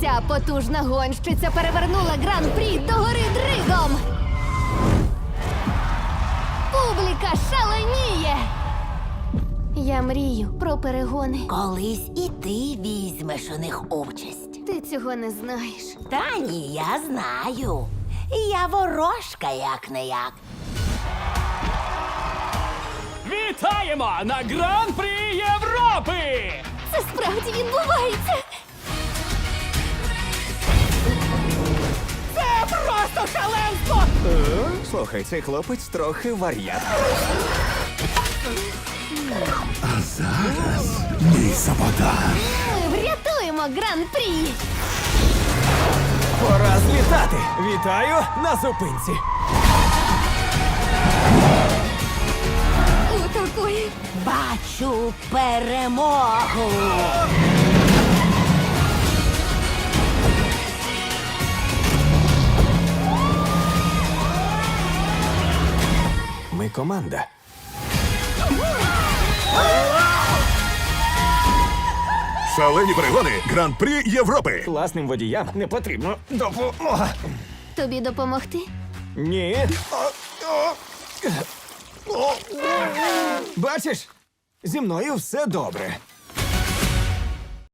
Ця потужна гонщиця перевернула гран-прі до гори дригом. Публіка шаленіє. Я мрію про перегони. Колись і ти візьмеш у них участь. Ти цього не знаєш. Та ні, я знаю. Я ворожка, як не як. Вітаємо на Гран-прі Європи! Слухай, цей хлопець трохи вар'ят. А зараз Мій саботаж. Ми врятуємо гран-прі. Пора злітати! Вітаю на зупинці! У такої Бачу перемогу. Ми команда. Шалені перегони Гран-прі Європи. Класним водіям не потрібно допомога. тобі допомогти. Ні. Бачиш, зі мною все добре.